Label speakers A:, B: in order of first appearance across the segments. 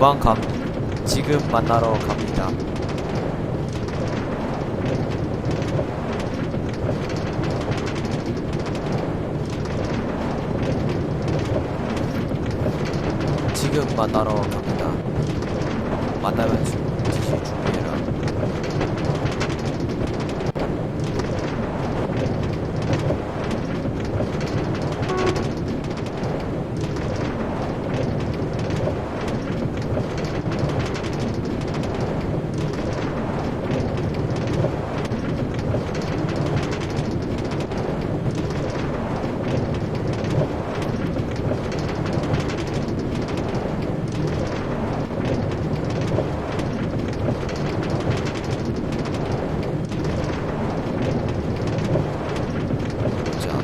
A: 주방 감 지금 만나러 갑니다. 지금 만나러 갑니다. 만나면 지- 지시 준비해라. 자,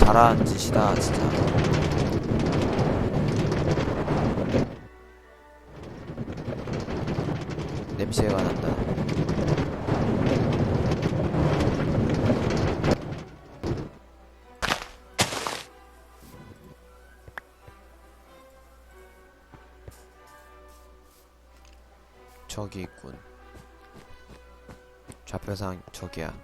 A: 잘한 짓이다 진짜. 냄새가 난다. 저기 있군. 좌표상 저기야.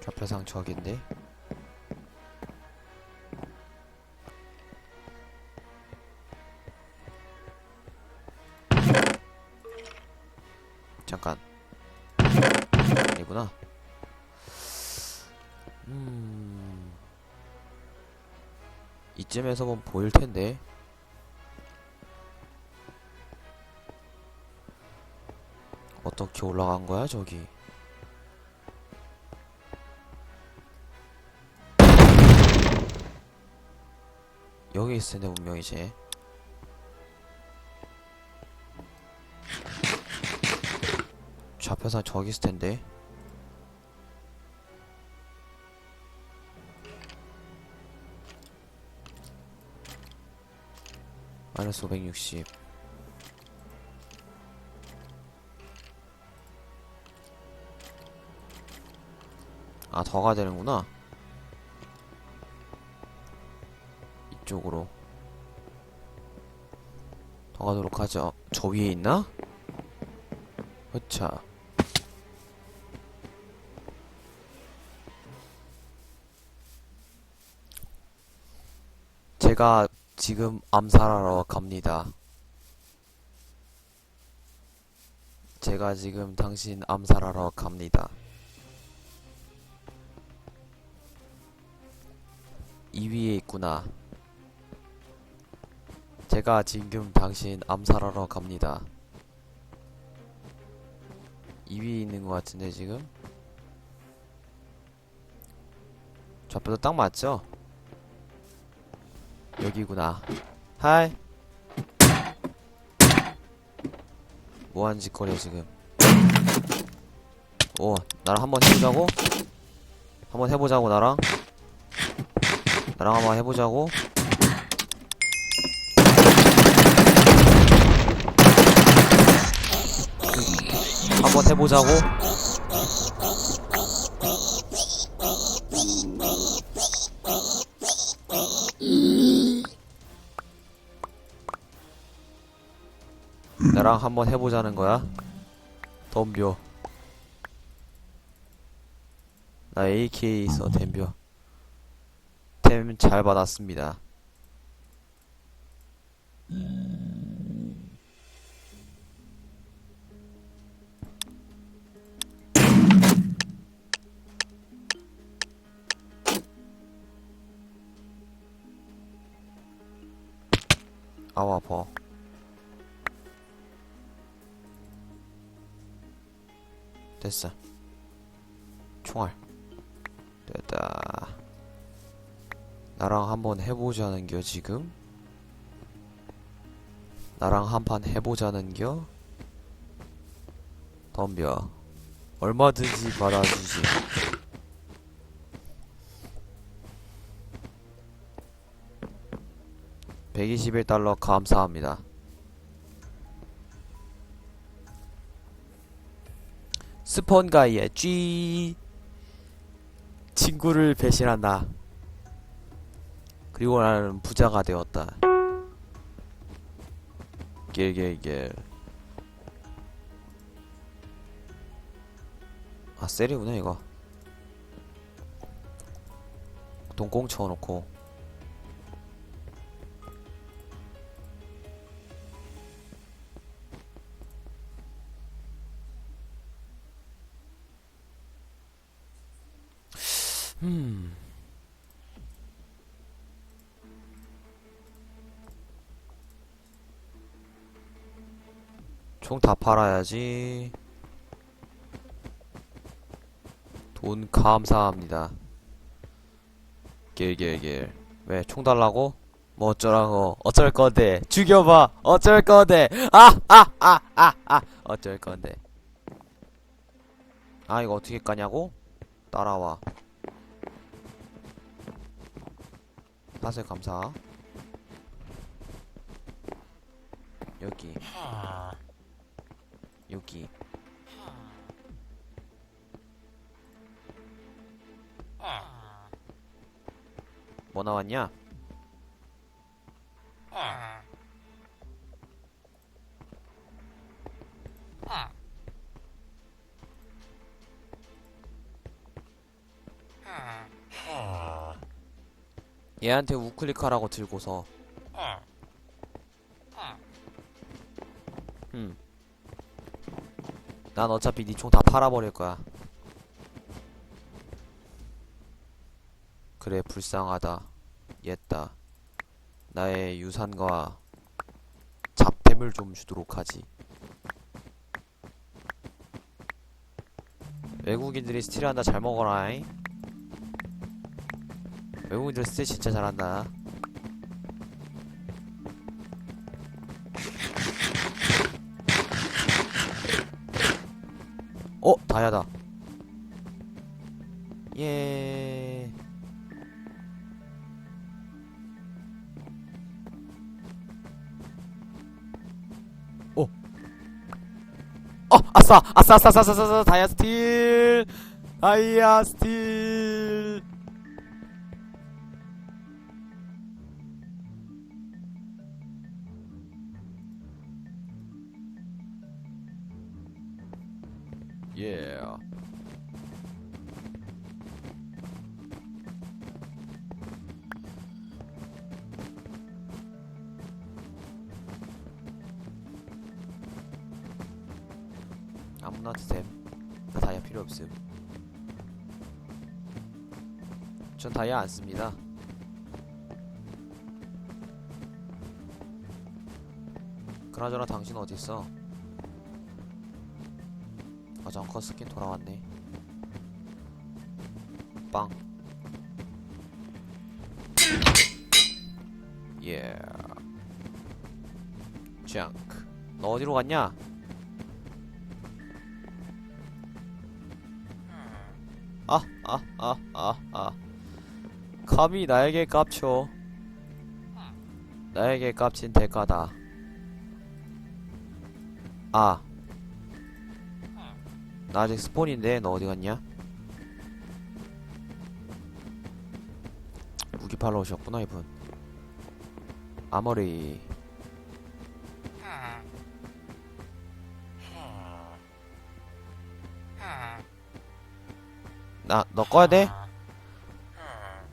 A: 좌표상 저긴데? 잠깐. 아니구나. 음. 이쯤에서 보면 보일 텐데. 어떻게 올라간 거야, 저기? 여기 있을 텐데, 분명이지. 좌표상 저기 있을 텐데. 마이너스 560. 아, 더 가야 되는구나. 이쪽으로. 더 가도록 하죠. 저 위에 있나? 흐차. 제가 지금 암살하러 갑니다. 제가 지금 당신 암살하러 갑니다. 이 위에 있구나. 제가 지금 당신 암살하러 갑니다. 이 위에 있는 것 같은데 지금? 좌표도 딱 맞죠? 여기구나. 하이. 뭐하는 짓거리야 지금? 오, 나랑 한번 해보자고? 한번 해보자고 나랑? 나랑 한번 해보자고? 한번 해보자고? 나랑 한번 해보자는 거야? 덤벼. 나 AK 있어, 덤벼. 템 잘 받았습니다. 아파. 됐어. 총알. 됐다. 나랑 한번 해보자는겨 지금? 나랑 한판 해보자는겨? 덤벼. 얼마든지 받아주지. (121달러) 감사합니다 스폰가이의 G 친구를 배신한다 그리고 나는 부자가 되었다. 길길길 아 셀이구나 이거. 동공 쳐놓고 음 총 다 팔아야지 돈 감사합니다. 길길길. 왜, 총 달라고? 뭐 어쩌라고. 어쩔 건데. 죽여봐. 어쩔 건데. 아, 아, 아, 아, 아. 어쩔 건데. 아, 이거 어떻게 까냐고? 따라와. 파슬 감사. 여기. 여기. 뭐 나왔냐? 얘한테 우클릭하라고 들고서. 음. 난 어차피 니 총 다 팔아버릴 거야. 그래 불쌍하다. 옛다. 나의 유산과 잡템을 좀 주도록 하지. 외국인들이 스틸한다 잘 먹어라잉 외국인들 스틸 진짜 잘한다 어 다야다 예 어. 어, 아싸, 아싸, 아싸, 아싸, 아싸, 아싸, 다이아 스틸, 다이아 스틸. 예. 아무나 드셈. 나 다이아 필요 없음. 전 다이아 안 씁니다. 그나저나 당신 어디 있어? 아, 정커 스킨 돌아왔네. 빵. 예. 짱크. 너 어디로 갔냐? 아, 아, 아, 아, 아. 감히 나에게 깝쳐. 나에게 깝친 대가다. 아. 나 아직 스폰인데, 너 어디 갔냐? 무기 팔러 오셨구나, 이분. 아머리. 나, 너 꺼야 돼?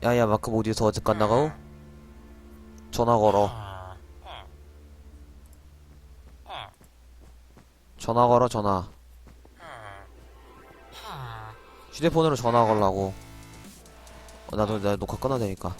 A: 야야 마크 어디서 어제 간다고? 전화 걸어 전화 걸어 전화 휴대폰으로 전화 걸라고. 어, 나도 나 녹화 끊어야 되니까